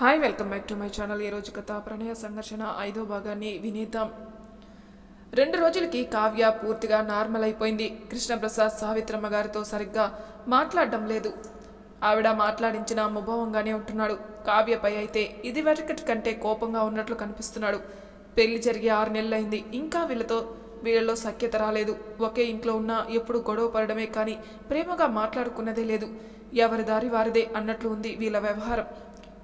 Hi welcome back to my channel ఈరోజు కథ ప్రణయ సంఘర్షణ ఐదో భాగాన్ని వినేద్దాం. రెండు రోజులకి కావ్య పూర్తిగా నార్మల్ అయిపోయింది. కృష్ణప్రసాద్ సావిత్రమ్మ గారితో సరిగ్గా మాట్లాడడం లేదు. ఆవిడ మాట్లాడించిన ముభావంగానే ఉంటున్నాడు. కావ్యపై అయితే ఇది వరకటి కంటే కోపంగా ఉన్నట్లు కనిపిస్తున్నాడు. పెళ్ళి జరిగి ఆరు నెలలైంది. ఇంకా వీళ్ళతో వీళ్ళలో సఖ్యత రాలేదు. ఒకే ఇంట్లో ఉన్నా ఎప్పుడు గొడవ పడడమే కానీ ప్రేమగా మాట్లాడుకున్నదే లేదు. ఎవరి దారి వారిదే అన్నట్లు ఉంది వీళ్ళ వ్యవహారం.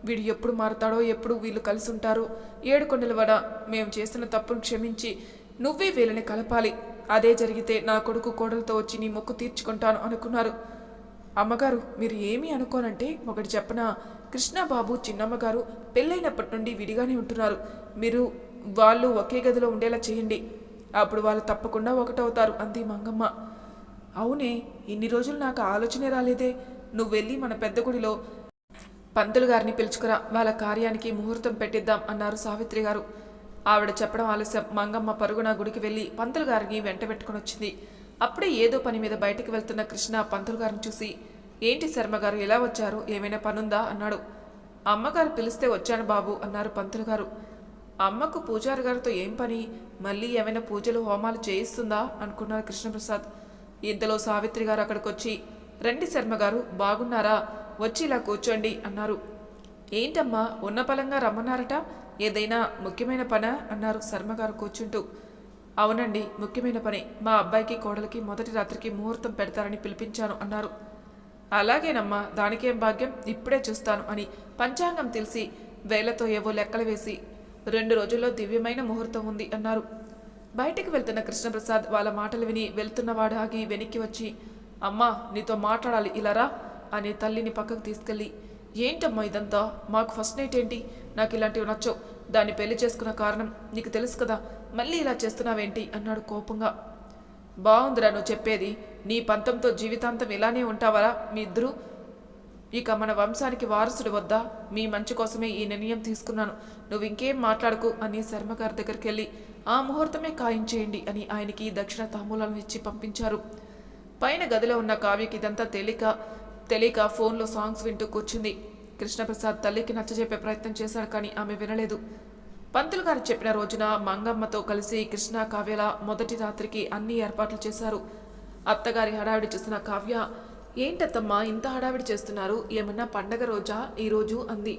వీడు ఎప్పుడు మారుతాడో ఎప్పుడు వీళ్ళు కలిసి ఉంటారో ఏడుకొండల వడ మేము చేసిన తప్పును క్షమించి నువ్వే వీళ్ళని కలపాలి. అదే జరిగితే నా కొడుకు కోడలతో వచ్చి నీ మొక్కు తీర్చుకుంటాను అనుకున్నారు. అమ్మగారు మీరు ఏమీ అనుకోనంటే ఒకటి చెప్పనా? కృష్ణబాబు చిన్నమ్మగారు పెళ్ళైనప్పటి నుండి విడిగానే ఉంటున్నారు. మీరు వాళ్ళు ఒకే గదిలో ఉండేలా చేయండి. అప్పుడు వాళ్ళు తప్పకుండా ఒకటవుతారు అంది మంగమ్మ. అవునే ఇన్ని రోజులు నాకు ఆలోచనే రాలేదే. నువ్వు వెళ్ళి మన పెద్ద గుడిలో పంతులు గారిని పిలుచుకురా వాళ్ళ కార్యానికి ముహూర్తం పెట్టిద్దాం అన్నారు సావిత్రి గారు. ఆవిడ చెప్పడం ఆలస్యం. మంగమ్మ పరుగున గుడికి వెళ్ళి పంతులు గారిని వెంట పెట్టుకుని వచ్చింది. అప్పుడే ఏదో పని మీద బయటికి వెళ్తున్న కృష్ణ పంతులు గారిని చూసి ఏంటి శర్మ గారు ఎలా వచ్చారు? ఏమైనా పనుందా? అన్నాడు. అమ్మగారు పిలిస్తే వచ్చాను బాబు అన్నారు పంతులు గారు. అమ్మకు పూజారి గారితో ఏం పని? మళ్ళీ ఏమైనా పూజలు హోమాలు చేయిస్తుందా? అనుకున్నారు కృష్ణప్రసాద్. ఇంతలో సావిత్రి గారు అక్కడికి వచ్చి రండి శర్మ గారు బాగున్నారా? వచ్చి ఇలా కూర్చోండి అన్నారు. ఏంటమ్మా ఉన్న పలంగా రమ్మన్నారట? ఏదైనా ముఖ్యమైన పనా? అన్నారు శర్మగారు కూర్చుంటూ. అవునండి ముఖ్యమైన పని. మా అబ్బాయికి కోడలికి మొదటి రాత్రికి ముహూర్తం పెడతారని పిలిపించాను అన్నారు. అలాగేనమ్మా దానికేం భాగ్యం? ఇప్పుడే చూస్తాను అని పంచాంగం తెలిసి వేలతో ఏవో లెక్కలు వేసి రెండు రోజుల్లో దివ్యమైన ముహూర్తం ఉంది అన్నారు. బయటికి వెళ్తున్న కృష్ణప్రసాద్ వాళ్ళ మాటలు విని వెళ్తున్నవాడు ఆగి వెనక్కి వచ్చి అమ్మా నీతో మాట్లాడాలి ఇలా రా. అనే తల్లిని పక్కకు తీసుకెళ్ళి ఏంటమ్మా ఇదంతా? మాకు ఫస్ట్ నైట్ ఏంటి? నాకు ఇలాంటివి నచ్చవు. దాన్ని పెళ్ళి చేసుకున్న కారణం నీకు తెలుసు కదా. మళ్ళీ ఇలా చేస్తున్నావేంటి? అన్నాడు కోపంగా. బాగుందిరా నువ్వు చెప్పేది. నీ పంతంతో జీవితాంతం ఇలానే ఉంటావరా? మీ ఇద్దరు? ఇక మన వంశానికి వారసుడు వద్దా? మీ మంచి కోసమే ఈ నిర్ణయం తీసుకున్నాను. నువ్వు ఇంకేం మాట్లాడకు అని శర్మగారి దగ్గరికి వెళ్ళి ఆ ముహూర్తమే ఖాయం చేయండి అని ఆయనకి దక్షిణ తాంబూలాలను ఇచ్చి పంపించారు. పైన గదిలో ఉన్న కావ్యకి ఇదంతా తేలిక తెలియక ఫోన్లో సాంగ్స్ వింటూ కూర్చుంది. కృష్ణప్రసాద్ తల్లికి నచ్చజెప్పే ప్రయత్నం చేశాడు కానీ ఆమె వినలేదు. పంతులు గారు చెప్పిన రోజున మంగమ్మతో కలిసి కృష్ణ కావ్యల మొదటి రాత్రికి అన్ని ఏర్పాట్లు చేశారు. అత్తగారి హడావిడి చేసిన కావ్య ఏంటత్తమ్మా ఇంత హడావిడి చేస్తున్నారు? ఏమన్నా పండగ రోజా? ఈరోజు అంది.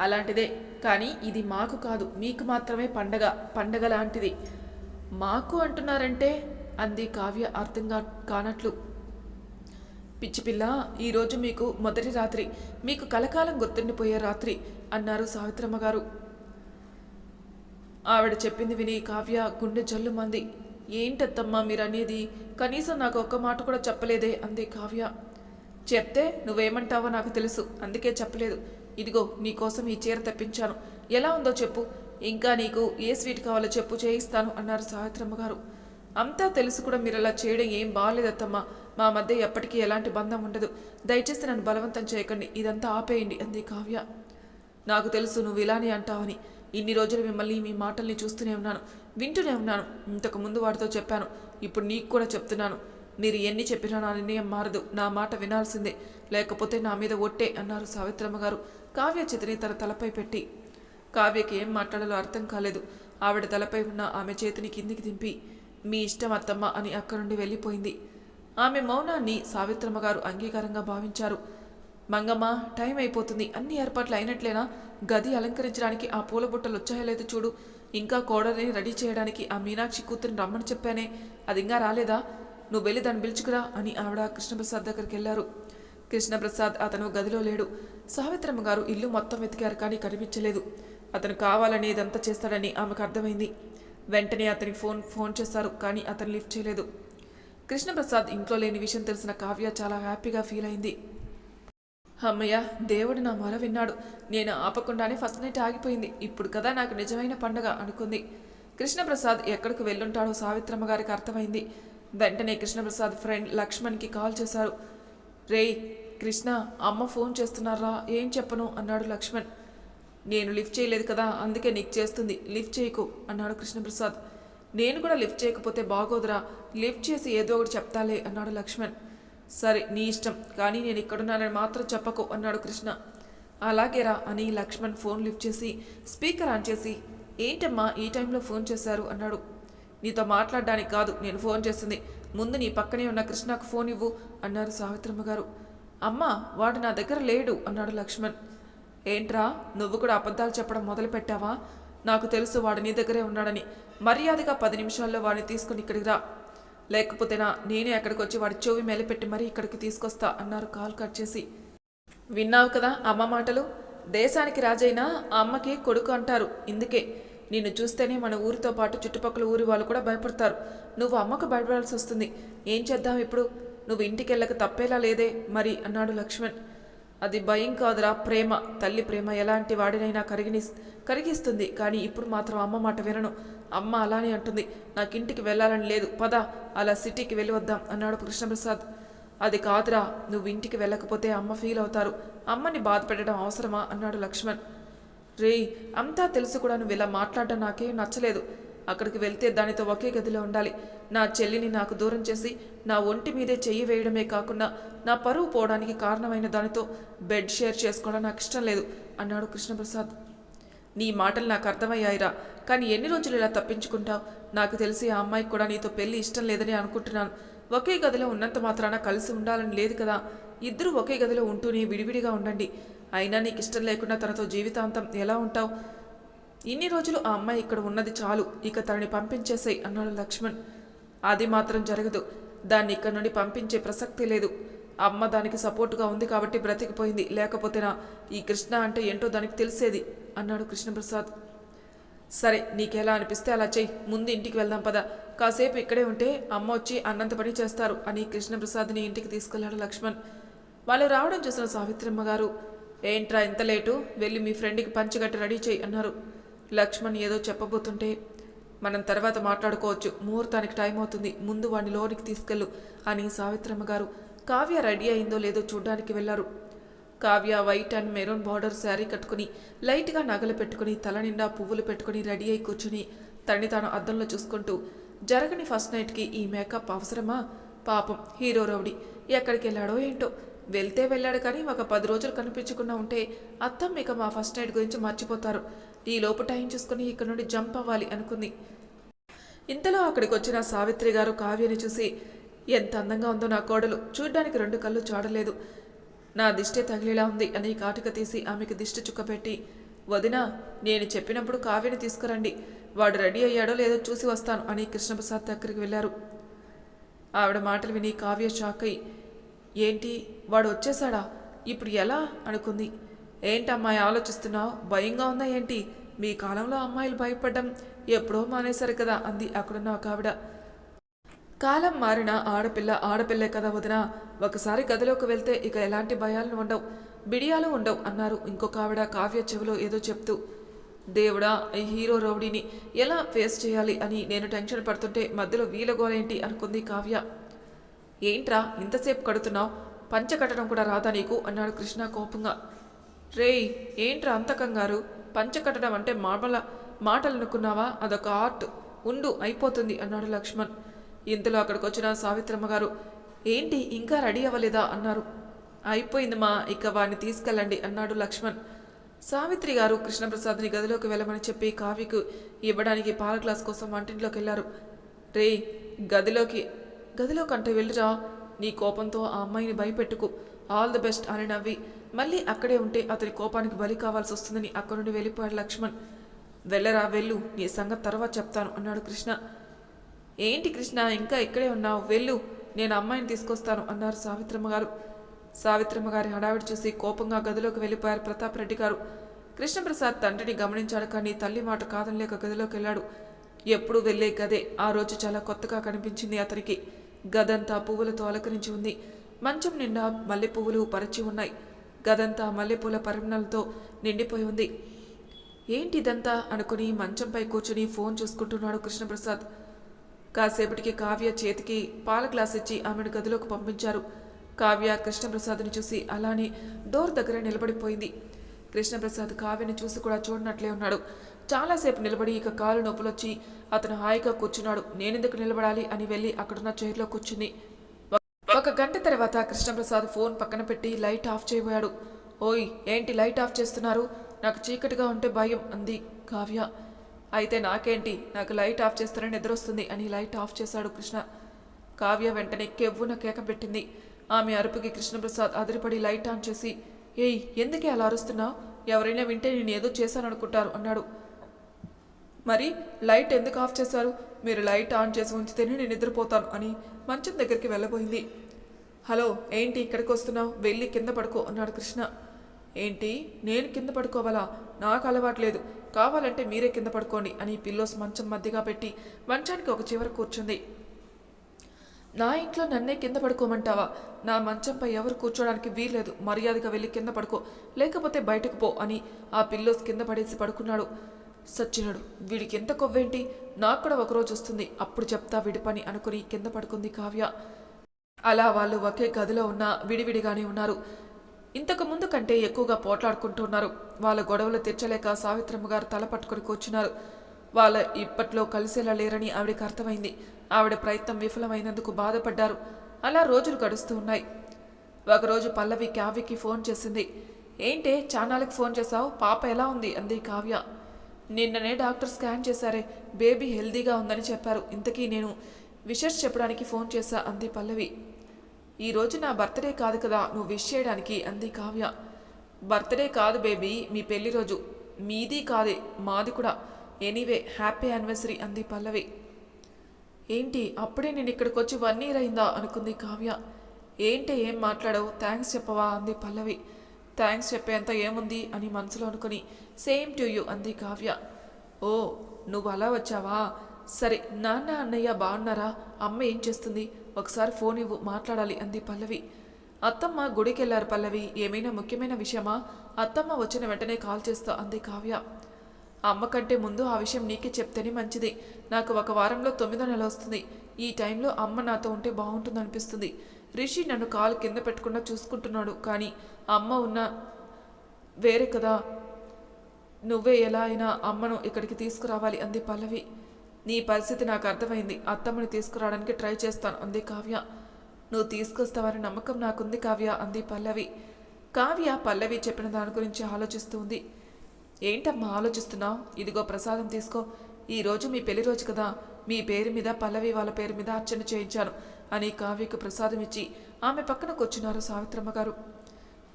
అలాంటిదే కానీ ఇది మాకు కాదు. మీకు మాత్రమే పండగ పండగ లాంటిది. మాకు అంటున్నారంటే? అంది కావ్య అర్థంగా కానట్లు. పిచ్చి పిల్ల ఈరోజు మీకు మొదటి రాత్రి. మీకు కలకాలం గుర్తుండిపోయే రాత్రి అన్నారు సావిత్రమ్మ గారు ఆవిడ చెప్పింది విని కావ్య గుండె జల్లుమంది. ఏంటత్తమ్మా మీరనేది? కనీసం నాకు ఒక్క మాట కూడా చెప్పలేదే అంది కావ్య. చెప్తే నువ్వేమంటావో నాకు తెలుసు అందుకే చెప్పలేదు. ఇదిగో నీకోసం ఈ చీర తెప్పించాను. ఎలా ఉందో చెప్పు. ఇంకా నీకు ఏ స్వీట్ కావాలో చెప్పు చేయిస్తాను అన్నారు సావిత్రమ్మ గారు అంతా తెలుసు కూడా మీరు అలా చేయడం ఏం బాగాలేదత్తమ్మా మా మధ్య ఎప్పటికీ ఎలాంటి బంధం ఉండదు. దయచేసి నన్ను బలవంతం చేయకండి. ఇదంతా ఆపేయండి అంది కావ్య. నాకు తెలుసు నువ్వు ఇలానే అంటావని. ఇన్ని రోజులు మిమ్మల్ని మీ మాటల్ని చూస్తూనే ఉన్నాను. వింటూనే ఉన్నాను. ఇంతకు ముందు వాడితో చెప్పాను. ఇప్పుడు నీకు కూడా చెప్తున్నాను. మీరు ఎన్ని చెప్పినా నా నిర్ణయం మారదు. నా మాట వినాల్సిందే. లేకపోతే నా మీద ఒట్టే అన్నారు సావిత్రమ్మ గారు. కావ్య చేతిని తన తలపై పెట్టి. కావ్యకి ఏం మాట్లాడాలో అర్థం కాలేదు. ఆవిడ తలపై ఉన్న ఆమె చేతిని కిందికి దింపి మీ ఇష్టం అత్తమ్మ అని అక్కడి నుండి వెళ్ళిపోయింది. ఆమె మౌనాన్ని సావిత్రమ్మ గారు అంగీకారంగా భావించారు. మంగమ్మ టైం అయిపోతుంది. అన్ని ఏర్పాట్లు అయినట్లేనా? గది అలంకరించడానికి ఆ పూల బుట్టలు వచ్చాయో లేదో చూడు. ఇంకా కోడల్ని రెడీ చేయడానికి ఆ మీనాక్షి కూతురిని రమ్మని చెప్పానే. అది ఇంకా రాలేదా? నువ్వు వెళ్ళి దాన్ని పిలుచుకురా అని ఆవిడ కృష్ణప్రసాద్ దగ్గరికి వెళ్ళారు. కృష్ణప్రసాద్ అతను గదిలో లేడు. సావిత్రమ్మ గారు ఇల్లు మొత్తం వెతికారు కానీ కనిపించలేదు. అతను కావాలని ఇదంతా చేస్తాడని ఆమెకు అర్థమైంది. వెంటనే అతనికి ఫోన్ ఫోన్ చేశారు కానీ అతను లిఫ్ట్ చేయలేదు. కృష్ణప్రసాద్ ఇంట్లో లేని విషయం తెలిసిన కావ్య చాలా హ్యాపీగా ఫీల్ అయింది. అమ్మయ్య దేవుడు నా మొర విన్నాడు. నేను ఆపకుండానే ఫస్ట్ నైట్ ఆగిపోయింది. ఇప్పుడు కదా నాకు నిజమైన పండగ అనుకుంది. కృష్ణప్రసాద్ ఎక్కడికి వెళ్ళుంటాడో సావిత్రమ్మ గారికి అర్థమైంది. వెంటనే కృష్ణప్రసాద్ ఫ్రెండ్ లక్ష్మణ్కి కాల్ చేశారు. రేయ్ కృష్ణ అమ్మ ఫోన్ చేస్తున్నారా? ఏం చెప్పను? అన్నాడు లక్ష్మణ్. నేను లిఫ్ట్ చేయలేదు కదా అందుకే నీకు చేస్తుంది. లిఫ్ట్ చేయకు అన్నాడు కృష్ణప్రసాద్. నేను కూడా లిఫ్ట్ చేయకపోతే బాగోదురా. లిఫ్ట్ చేసి ఏదో ఒకటి చెప్తాలే అన్నాడు లక్ష్మణ్. సరే నీ ఇష్టం కానీ నేను ఇక్కడున్నానని మాత్రం చెప్పకు అన్నాడు కృష్ణ. అలాగేరా అని లక్ష్మణ్ ఫోన్ లిఫ్ట్ చేసి స్పీకర్ ఆన్ చేసి ఏంటమ్మా ఈ టైంలో ఫోన్ చేశారు అన్నాడు. నీతో మాట్లాడడానికి కాదు నేను ఫోన్ చేసింది. ముందు నీ పక్కనే ఉన్న కృష్ణకు ఫోన్ ఇవ్వు అన్నారు సావిత్రమ్మ గారు. అమ్మా వాడు నా దగ్గర లేడు అన్నాడు లక్ష్మణ్. ఏంట్రా నువ్వు కూడా అబద్ధాలు చెప్పడం మొదలు పెట్టావా నాకు తెలుసు వాడు నీ దగ్గరే ఉన్నాడని. మర్యాదగా పది నిమిషాల్లో వాడిని తీసుకుని ఇక్కడికి రా. లేకపోతే నా నేనే అక్కడికి వచ్చి వాడి చెవి మెలపెట్టి మరీ ఇక్కడికి తీసుకొస్తా అన్నారు కాల్ కట్ చేసి. విన్నావు కదా అమ్మ మాటలు? దేశానికి రాజైనా అమ్మకి కొడుకు అంటారు. ఇందుకే. నిన్ను చూస్తేనే మన ఊరితో పాటు చుట్టుపక్కల ఊరి వాళ్ళు కూడా భయపడతారు. నువ్వు అమ్మకు భయపడాల్సి వస్తుంది. ఏం చేద్దాం ఇప్పుడు? నువ్వు ఇంటికి వెళ్ళక తప్పేలా లేదే? మరి అన్నాడు లక్ష్మణ్. అది భయం కాదురా ప్రేమ. తల్లి ప్రేమ ఎలాంటి వాడినైనా కరిగిని కరిగిస్తుంది. కానీ ఇప్పుడు మాత్రం అమ్మ మాట వినను. అమ్మ అలానే అంటుంది. నాకు ఇంటికి వెళ్ళాలని లేదు. పద అలా సిటీకి వెళ్ళి వద్దాం అన్నాడు కృష్ణప్రసాద్. అది కాదురా నువ్వు ఇంటికి వెళ్ళకపోతే అమ్మ ఫీల్ అవుతారు. అమ్మని బాధ పెట్టడం అవసరమా? అన్నాడు లక్ష్మణ్. రేయ్ అంతా తెలుసు కూడా నువ్వు ఇలా మాట్లాడడం నాకేం నచ్చలేదు. అక్కడికి వెళ్తే దానితో ఒకే గదిలో ఉండాలి. నా చెల్లిని నాకు దూరం చేసి నా ఒంటి మీదే చెయ్యి వేయడమే కాకుండా నా పరువు పోవడానికి కారణమైన దానితో బెడ్ షేర్ చేసుకోవడం నాకు ఇష్టం లేదు అన్నాడు కృష్ణప్రసాద్. నీ మాటలు నాకు అర్థమయ్యాయిరా కానీ ఎన్ని రోజులు ఇలా తప్పించుకుంటావు? నాకు తెలిసి ఆ అమ్మాయికి కూడా నీతో పెళ్ళి ఇష్టం లేదని అనుకుంటున్నాను. ఒకే గదిలో ఉన్నంత మాత్రాన కలిసి ఉండాలని లేదు కదా. ఇద్దరూ ఒకే గదిలో ఉంటూనే విడివిడిగా ఉండండి. అయినా నీకు ఇష్టం లేకుండా తనతో జీవితాంతం ఎలా ఉంటావు? ఇన్ని రోజులు ఆ అమ్మాయి ఇక్కడ ఉన్నది చాలు ఇక తనని పంపించేసేయ్ అన్నాడు లక్ష్మణ్. అది మాత్రం జరగదు. దాన్ని ఇక్కడ నుండి పంపించే ప్రసక్తి లేదు. అమ్మ దానికి సపోర్టుగా ఉంది కాబట్టి బ్రతికిపోయింది. లేకపోతేనా ఈ కృష్ణ అంటే ఏంటో దానికి తెలిసేది అన్నాడు కృష్ణప్రసాద్. సరే నీకెలా అనిపిస్తే అలా చెయ్యి. ముందు ఇంటికి వెళ్దాం పద. కాసేపు ఇక్కడే ఉంటే అమ్మ వచ్చి అన్నంత పని చేస్తారు అని కృష్ణప్రసాద్ని ఇంటికి తీసుకెళ్ళాడు లక్ష్మణ్. వాళ్ళు రావడం చూసిన సావిత్రమ్మ గారు ఏంట్రా ఇంత లేటు? వెళ్ళి మీ ఫ్రెండ్కి పంచగట్టి రెడీ చేయి అన్నారు. లక్ష్మణ్ ఏదో చెప్పబోతుంటే మనం తర్వాత మాట్లాడుకోవచ్చు. ముహూర్తానికి టైం అవుతుంది. ముందు వాడిని లోనికి తీసుకెళ్ళు అని సావిత్రమ్మ గారు కావ్య రెడీ అయిందో లేదో చూడ్డానికి వెళ్ళారు. Kavya white and maroon border saree కట్టుకుని లైట్గా నగలు పెట్టుకుని తల నిండా పువ్వులు పెట్టుకుని రెడీ అయి కూర్చుని తనని తాను అద్దంలో చూసుకుంటూ జరగని ఫస్ట్ నైట్కి ఈ మేకప్ అవసరమా? పాపం హీరో రౌడీ ఎక్కడికి వెళ్ళాడో ఏంటో వెళ్తే వెళ్ళాడు కానీ ఒక పది రోజులు కనిపించకుండా ఉంటే అత్తమ్మ ఇక మా ఫస్ట్ నైట్ గురించి మర్చిపోతారు. ఈ లోపు టైం చూసుకుని ఇక్కడ నుండి జంప్ అవ్వాలి అనుకుంది. ఇంతలో అక్కడికి వచ్చిన సావిత్రి గారు కావ్యని చూసి ఎంత అందంగా ఉందో నా కోడలు. చూడ్డానికి రెండు కళ్ళు చాడలేదు. నా దిష్టే తగిలేలా ఉంది అని కాటుక తీసి ఆమెకు దిష్టి చుక్కపెట్టి వదినా నేను చెప్పినప్పుడు కావ్యని తీసుకురండి. వాడు రెడీ అయ్యాడో లేదో చూసి వస్తాను అని కృష్ణప్రసాద్ దగ్గరికి వెళ్ళారు. ఆవిడ మాటలు విని కావ్య షాక్ అయి ఏంటి? వాడు వచ్చేసాడా ఇప్పుడు ఎలా? అనుకుంది. ఏంటమ్మాయి ఆలోచిస్తున్నావు? భయంగా ఉందా ఏంటి? మీ కాలంలో అమ్మాయిలు భయపడ్డం ఎప్పుడో మానేశారు కదా అంది అక్కడున్న ఒక ఆవిడ. కాలం మారిన ఆడపిల్ల ఆడపిల్లే కదా వదిన. ఒకసారి గదిలోకి వెళ్తే ఇక ఎలాంటి భయాలను ఉండవు. బిడియాలు ఉండవు అన్నారు ఇంకొక ఆవిడ కావ్య చెవిలో ఏదో చెప్తూ. దేవుడా ఈ హీరో రౌడీని ఎలా ఫేస్ చేయాలి అని నేను టెన్షన్ పడుతుంటే మధ్యలో వీలగోలేంటి అనుకుంది కావ్య. ఏంట్రా ఇంతసేపు కడుతున్నావు? పంచ కట్టడం కూడా రాదా నీకు? అన్నాడు కృష్ణ కోపంగా. రేయ్ ఏంట్రా అంత కంగారు? పంచ కట్టడం అంటే మామల మాటలు అనుకున్నావా? అదొక ఆర్ట్. ఉండు అయిపోతుంది అన్నాడు లక్ష్మణ్. ఇంతలో అక్కడికి వచ్చిన సావిత్రమ్మ గారు ఏంటి ఇంకా రెడీ అవ్వలేదా? అన్నారు. అయిపోయింది మా ఇక వాడిని తీసుకెళ్ళండి అన్నాడు లక్ష్మణ్. సావిత్రి గారు కృష్ణప్రసాద్ని గదిలోకి వెళ్ళమని చెప్పి కావ్యకు ఇవ్వడానికి పాల గ్లాస్ కోసం వంటింట్లోకి వెళ్ళారు. రే గదిలోకి గదిలో కంటే వెళ్ళిరా. నీ కోపంతో ఆ అమ్మాయిని భయపెట్టుకు. ఆల్ ది బెస్ట్ అని నవ్వి. మళ్ళీ అక్కడే ఉంటే అతని కోపానికి బలి కావాల్సి వస్తుందని అక్కడి నుండి వెళ్ళిపోయాడు లక్ష్మణ్. వెళ్ళరా వెళ్ళు. నీ సంగతి తర్వాత చెప్తాను అన్నాడు కృష్ణ. ఏంటి కృష్ణ ఇంకా ఇక్కడే ఉన్నావు? వెళ్ళు. నేను అమ్మాయిని తీసుకొస్తాను అన్నారు సావిత్రమ్మ గారు. సావిత్రమ్మ గారి హడావిడి చూసి కోపంగా గదిలోకి వెళ్ళిపోయారు ప్రతాప్ రెడ్డి గారు. కృష్ణప్రసాద్ తండ్రిని గమనించాడు కానీ తల్లి మాట కాదనలేక గదిలోకి వెళ్ళాడు. ఎప్పుడు వెళ్ళే గదే. ఆ రోజు చాలా కొత్తగా కనిపించింది అతనికి. గదంతా పువ్వులతో అలంకరించి ఉంది. మంచం నిండా మల్లె పువ్వులు పరిచి ఉన్నాయి. గదంతా మల్లెపూల పరిమణలతో నిండిపోయి ఉంది. ఏంటి ఇదంతా అనుకుని మంచంపై కూర్చుని ఫోన్ చూసుకుంటున్నాడు కృష్ణప్రసాద్. కాసేపటికి కావ్య చేతికి పాల గ్లాస్ ఇచ్చి ఆమెను గదిలోకి పంపించారు. కావ్య కృష్ణప్రసాద్ని చూసి అలానే డోర్ దగ్గర నిలబడిపోయింది. కృష్ణప్రసాద్ కావ్యని చూసి కూడా చూడనట్లే ఉన్నాడు. చాలాసేపు నిలబడి ఇక కాలు నొప్పులొచ్చి అతను హాయిగా కూర్చున్నాడు. నేనెందుకు నిలబడాలి అని వెళ్ళి అక్కడున్న చైర్లో కూర్చుంది ఒక గంట తర్వాత కృష్ణప్రసాద్ ఫోన్ పక్కన పెట్టి లైట్ ఆఫ్ చేయబోయాడు. ఓయ్ ఏంటి లైట్ ఆఫ్ చేస్తున్నారు? నాకు చీకటిగా ఉంటే భయం అంది కావ్య. అయితే నాకేంటి? నాకు లైట్ ఆఫ్ చేస్తారని నిద్రొస్తుంది అని లైట్ ఆఫ్ చేశాడు కృష్ణ. కావ్య వెంటనే కెవ్వున కేక పెట్టింది. ఆమె అరుపుకి కృష్ణప్రసాద్ అదిరిపడి లైట్ ఆన్ చేసి ఏయ్ ఎందుకే అలా అరుస్తున్నావు? ఎవరైనా వింటే నేను ఏదో చేశాననుకుంటారు అన్నాడు. మరి లైట్ ఎందుకు ఆఫ్ చేశారు? మీరు లైట్ ఆన్ చేసి ఉంచితేనే నేను నిద్రపోతాను అని మంచం దగ్గరికి వెళ్ళబోయింది. హలో ఏంటి ఇక్కడికి వస్తున్నావు? వెళ్ళి కింద పడుకో అన్నాడు కృష్ణ. ఏంటి? నేను కింద పడుకోవాలా? నాకు అలవాట్లేదు కావాలంటే మీరే కింద పడుకోండి అని పిల్లోస్ మంచం మధ్యగా పెట్టి మంచానికి ఒక చివర కూర్చుంది. నా ఇంట్లో నన్నే కింద పడుకోమంటావా? నా మంచంపై ఎవరు కూర్చోడానికి వీల్లేదు. మర్యాదగా వెళ్ళి కింద పడుకో. లేకపోతే బయటకు పో అని ఆ పిల్లోస్ కింద పడేసి పడుకున్నాడు. సచ్చినడు వీడికి ఎంత కొవ్వేంటి? నాకు కూడా ఒకరోజు వస్తుంది. అప్పుడు చెప్తా వీడి పని అనుకుని కింద పడుకుంది కావ్య. అలా వాళ్ళు ఒకే గదిలో ఉన్న విడివిడిగానే ఉన్నారు. ఇంతకు ముందు కంటే ఎక్కువగా పోట్లాడుకుంటున్నారు వాళ్ళ గొడవలు తీర్చలేక సావిత్రమ్మ గారు తల పట్టుకొని కూర్చున్నారు. వాళ్ళ ఇప్పట్లో కలిసేలా లేరని ఆవిడకి అర్థమైంది. ఆవిడ ప్రయత్నం విఫలమైనందుకు బాధపడ్డారు. అలా రోజులు గడుస్తూ ఉన్నాయి. ఒకరోజు పల్లవి కావ్యకి ఫోన్ చేసింది. ఏంటే చానాలకు ఫోన్ చేశావు? పాప ఎలా ఉంది? అంది కావ్య. నిన్ననే డాక్టర్ స్కాన్ చేశారే. బేబీ హెల్దీగా ఉందని చెప్పారు. ఇంతకీ నేను విషెస్ చెప్పడానికి ఫోన్ చేశా అంది పల్లవి. ఈరోజు నా బర్త్డే కాదు కదా నువ్వు విష్ చేయడానికి అంది కావ్య. బర్త్డే కాదు బేబీ మీ పెళ్ళి రోజు. మీది కాదే మాది కూడా. ఎనీవే హ్యాపీ యానివర్సరీ అంది పల్లవి. ఏంటి అప్పుడే నేను ఇక్కడికి వచ్చి వన్ ఇయర్ అయిందా అనుకుంది కావ్య. ఏంటి ఏం మాట్లాడవు? థ్యాంక్స్ చెప్పవా అంది పల్లవి. థ్యాంక్స్ చెప్పేంత ఏముంది అని మనసులో అనుకుని సేమ్ టు యూ అంది కావ్య. ఓ నువ్వు అలా వచ్చావా? సరే నాన్న అన్నయ్య బాగున్నారా అమ్మ ఏం చేస్తుంది? ఒకసారి ఫోన్ ఇవ్వు మాట్లాడాలి అంది పల్లవి. అత్తమ్మ గుడికి వెళ్ళారు పల్లవి ఏమైనా ముఖ్యమైన విషయమా? అత్తమ్మ వచ్చిన వెంటనే కాల్ చేస్తా అంది కావ్య. అమ్మ కంటే ముందు ఆ విషయం నీకే చెప్తేనే మంచిది. నాకు ఒక వారంలో తొమ్మిదో నెల వస్తుంది. ఈ టైంలో అమ్మ నాతో ఉంటే బాగుంటుంది అనిపిస్తుంది రిషి నన్ను కాలు కింద పెట్టకుండా చూసుకుంటున్నాడు. కానీ అమ్మ ఉన్న వేరే కదా. నువ్వే ఎలా అయినా అమ్మను ఇక్కడికి తీసుకురావాలి అంది పల్లవి. నీ పరిస్థితి నాకు అర్థమైంది. అత్తమ్మని తీసుకురావడానికి ట్రై చేస్తాను అంది కావ్య. నువ్వు తీసుకొస్తావని నమ్మకం నాకుంది కావ్య అంది పల్లవి. కావ్య పల్లవి చెప్పిన దాని గురించి ఆలోచిస్తూ ఉంది. ఏంటమ్మా ఆలోచిస్తున్నావు? ఇదిగో ప్రసాదం తీసుకో. ఈ రోజు మీ పెళ్ళి రోజు కదా. మీ పేరు మీద పల్లవి వాళ్ళ పేరు మీద అర్చన చేయించాను అని కావ్యకు ప్రసాదం ఇచ్చి ఆమె పక్కన కూర్చున్నారు సావిత్రమ్మ గారు.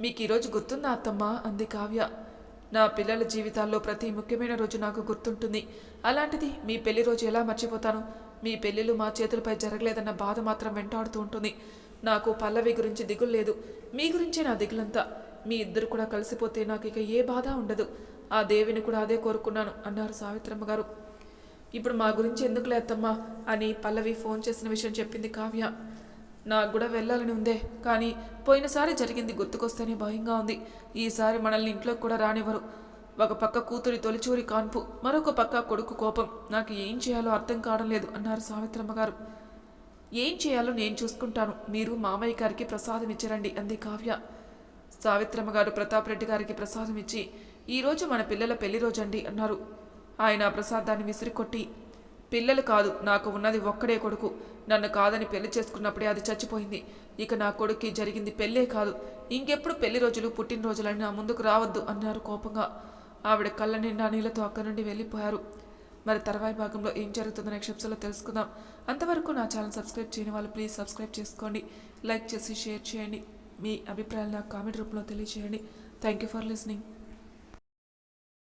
మీకు ఈరోజు గుర్తుందా అత్తమ్మ? అంది కావ్య. నా పిల్లల జీవితాల్లో ప్రతి ముఖ్యమైన రోజు నాకు గుర్తుంటుంది. అలాంటిది మీ పెళ్ళి రోజు ఎలా మర్చిపోతాను? మీ పెళ్ళిళ్ళు మా చేతులపై జరగలేదన్న బాధ మాత్రం వెంటాడుతూ ఉంటుంది. నాకు పల్లవి గురించి దిగులు లేదు. మీ గురించే నా దిగులంతా. మీ ఇద్దరు కూడా కలిసిపోతే నాకు ఇక ఏ బాధ ఉండదు. ఆ దేవిని కూడా అదే కోరుకున్నాను అన్నారు సావిత్రమ్మ గారు. ఇప్పుడు మా గురించి ఎందుకు లేత్తమ్మా అని పల్లవి ఫోన్ చేసిన విషయం చెప్పింది కావ్య. నాకు కూడా వెళ్ళాలని ఉందే కానీ పోయినసారి జరిగింది గుర్తుకొస్తేనే భయంగా ఉంది. ఈసారి మనల్ని ఇంట్లోకి కూడా రానివ్వరు. ఒక పక్క కూతురి తొలిచూరి కాన్పు మరొక పక్క కొడుకు కోపం. నాకు ఏం చేయాలో అర్థం కావడం లేదు అన్నారు సావిత్రమ్మ గారు. ఏం చేయాలో నేను చూసుకుంటాను. మీరు మామయ్య గారికి ప్రసాదం ఇచ్చారండి అంది కావ్య. సావిత్రమ్మ గారు ప్రతాప్ రెడ్డి గారికి ప్రసాదం ఇచ్చి ఈరోజు మన పిల్లల పెళ్ళి రోజండి అన్నారు. ఆయన ప్రసాదాన్ని విసిరికొట్టి పిల్లలు కాదు నాకు ఉన్నది ఒక్కడే కొడుకు. నన్ను కాదని పెళ్ళి చేసుకున్నప్పుడే అది చచ్చిపోయింది. ఇక నా కొడుక్కి జరిగింది పెళ్ళే కాదు. ఇంకెప్పుడు పెళ్ళి రోజులు పుట్టినరోజులని నా ముందుకు రావద్దు అన్నారు కోపంగా. ఆవిడ కళ్ళ నిండా నీళ్ళతో అక్కడి నుండి వెళ్ళిపోయారు. మరి తర్వాయి భాగంలో ఏం జరుగుతుందో నెక్స్ట్ ఎపిసోడ్లో తెలుసుకుందాం. అంతవరకు నా ఛానల్ సబ్స్క్రైబ్ చేయని వాళ్ళు ప్లీజ్ సబ్స్క్రైబ్ చేసుకోండి. లైక్ చేసి షేర్ చేయండి. మీ అభిప్రాయాలు నాకు కామెంట్ రూపంలో తెలియజేయండి. Thank you for listening.